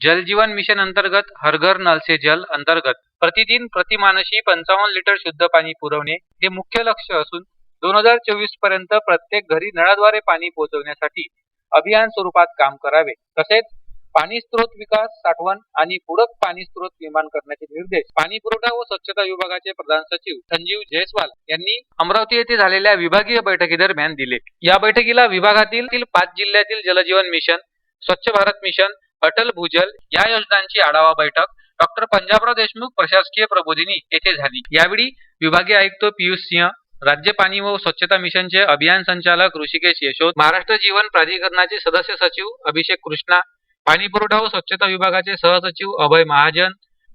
जल जीवन मिशन अंतर्गत हर घर नल से जल अंतर्गत प्रतिदिन प्रतिमानशी पंचावन्न लिटर शुद्ध पाणी पुरवणे हे मुख्य लक्ष असून दोन हजार चोवीसपर्यंत प्रत्येक घरी नळाद्वारे पाणी पोहोचवण्यासाठी अभियान स्वरूपात काम करावे. तसेच पाणी स्त्रोत विकास साठवण आणि पूरक पाणी स्त्रोत निर्माण करण्याचे निर्देश पाणी पुरवठा व स्वच्छता विभागाचे प्रधान सचिव संजीव जयस्वाल यांनी अमरावती येथे झालेल्या विभागीय बैठकीदरम्यान दिले. या बैठकीला विभागातील पाच जिल्ह्यातील जलजीवन मिशन स्वच्छ भारत मिशन अटल भूजल या योजनांची आढावा बैठक डॉक्टर पंजाबराव देशमुख प्रशासकीय प्रबोधिनी येथे झाली. यावेळी विभागीय आयुक्त पियुष सिंह राज्य पाणी व स्वच्छता मिशनचे अभियान संचालक ऋषिकेश यशोद महाराष्ट्र जीवन प्राधिकरणाचे सदस्य सचिव अभिषेक कृष्णा पाणी पुरवठा व स्वच्छता विभागाचे सहसचिव अभय महाजन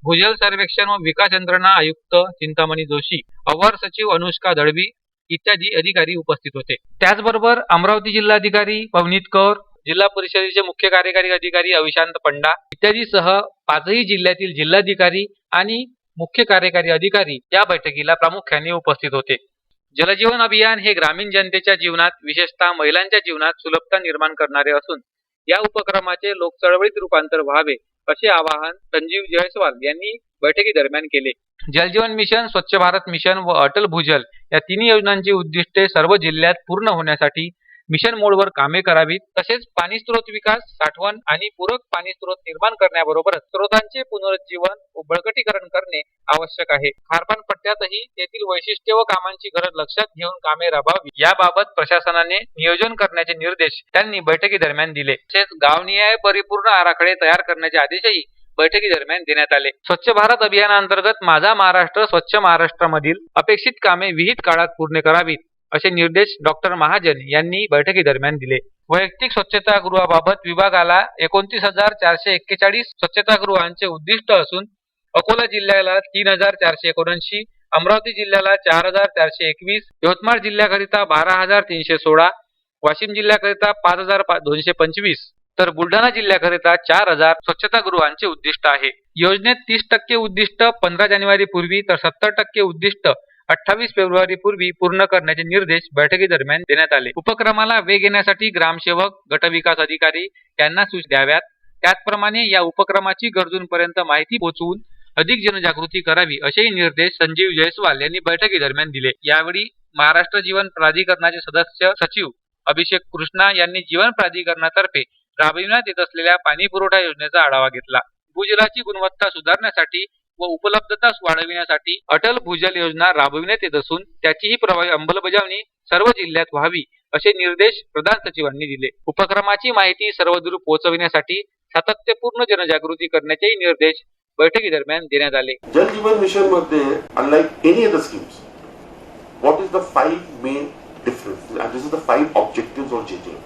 भूजल सर्वेक्षण व विकास यंत्रणा आयुक्त चिंतामणी जोशी अवर सचिव अनुष्का दळवी इत्यादी अधिकारी उपस्थित होते. त्याचबरोबर अमरावती जिल्हाधिकारी पवनीत कौर जिल्हा परिषदेचे मुख्य कार्यकारी अधिकारी अविशांत पंडा इत्यादीसह पाचही जिल्ह्यातील जिल्हाधिकारी आणि मुख्य कार्यकारी अधिकारी या बैठकीला प्रामुख्याने उपस्थित होते. जलजीवन अभियान हे ग्रामीण जनतेच्या जीवनात विशेषतः महिलांच्या जीवनात सुलभता निर्माण करणारे असून या उपक्रमाचे लोकचळवळीत रूपांतर व्हावे असे आवाहन संजीव जयस्वाल यांनी बैठकी दरम्यान केले. जलजीवन मिशन स्वच्छ भारत मिशन व अटल भूजल या तिन्ही योजनांची उद्दिष्टे सर्व जिल्ह्यात पूर्ण होण्यासाठी मिशन मोडवर कामे करावीत तसेच पाणी स्त्रोत विकास साठवण आणि पूरक पाणी स्त्रोत निर्माण करण्याबरोबरच स्त्रोतांचे पुनरुज्जीवन व बळकटीकरण करणे आवश्यक आहे. खारपान पट्ट्यातही तेथील वैशिष्ट्य व कामांची गरज लक्षात घेऊन कामे राबवावी. याबाबत प्रशासनाने नियोजन करण्याचे निर्देश त्यांनी बैठकी दरम्यान दिले. तसेच गावनिहाय परिपूर्ण आराखडे तयार करण्याचे आदेशही बैठकी दरम्यान देण्यात आले. स्वच्छ भारत अभियानांतर्गत माझा महाराष्ट्र स्वच्छ महाराष्ट्रामधील अपेक्षित कामे विहित काळात पूर्ण करावीत. असे निर्देश डॉक्टर महाजन यांनी बैठकी दरम्यान दिले. वैयक्तिक स्वच्छतागृहाबाबत विभागाला एकोणतीस हजार चारशे एक्केचाळीस स्वच्छतागृहांचे उद्दिष्ट असून अकोला जिल्ह्याला तीन हजार चारशे एकोणऐंशी अमरावती जिल्ह्याला चार हजार चारशे एकवीस यवतमाळ जिल्ह्याकरिता बारा हजार तीनशे सोळा वाशिम जिल्ह्याकरिता पाच हजार दोनशे पंचवीस तर बुलढाणा जिल्ह्याकरिता चार हजार स्वच्छतागृहांचे उद्दिष्ट आहे. योजनेत तीस टक्के उद्दिष्ट पंधरा जानेवारी पूर्वी तर सत्तर टक्के उद्दिष्ट अठ्ठावीस फेब्रुवारी पूर्वी पूर्ण करण्याचे निर्देश बैठकी दरम्यान देण्यात आले. उपक्रमाला वेग येण्यासाठी ग्रामसेवक गटविकास अधिकारी यांना सूचना द्याव्यात. त्याचप्रमाणे या उपक्रमाची गरजूंपर्यंत माहिती पोहोचवून अधिक जनजागृती करावी असेही निर्देश संजीव जयस्वाल यांनी बैठकी दरम्यान दिले. यावेळी महाराष्ट्र जीवन प्राधिकरणाचे सदस्य सचिव अभिषेक कृष्णा यांनी जीवन प्राधिकरणातर्फे राबविण्यात येत असलेल्या पाणी पुरवठा योजनेचा आढावा घेतला. भूजलाची गुणवत्ता सुधारण्यासाठी व उपलब्धता वाढविण्यासाठी अटल भूजल योजना राबविण्यात येत असून त्याचीही प्रभावी अंमलबजावणी सर्व जिल्ह्यात व्हावी असे निर्देश प्रधान सचिवांनी दिले. उपक्रमाची माहिती सर्वदूर पोहोचविण्यासाठी सातत्यपूर्ण जनजागृती करण्याचेही निर्देश बैठकी दरम्यान देण्यात आले. जल जीवन मिशनमध्ये unlike any other schemes what is the five main difference this is the five objective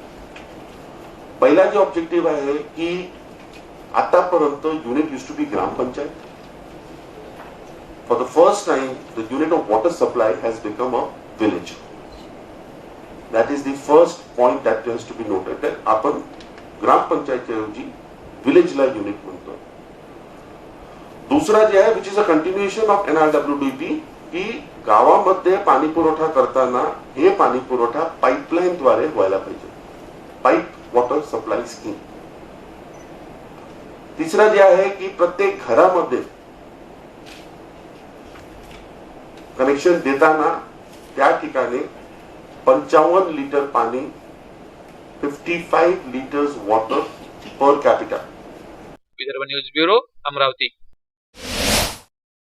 पहिला जे ऑब्जेक्टिव्ह आहे की आतापर्यंत unit used to be gram panchayat. For the first time the unit of water supply has become a village that is the first point that has to be noted आपण ग्रामपंचायतच्या ऐवजी विलेजला unit म्हणतो. दुसरा जे आहे which is a continuation of an R W D P की गावामध्ये पाणी पुरवठा करताना हे पाणी पुरवठा पाईपलाईन द्वारे व्हायला पाहिजे. पाईप वॉटर सप्लाय स्कीम तिसरा जे है कि प्रत्येक घर मध्य कनेक्शन देताना त्या ठिकाणी पंचावन्न लिटर पाणी fifty five litres water per capita Vidarbha news bureau Amravati.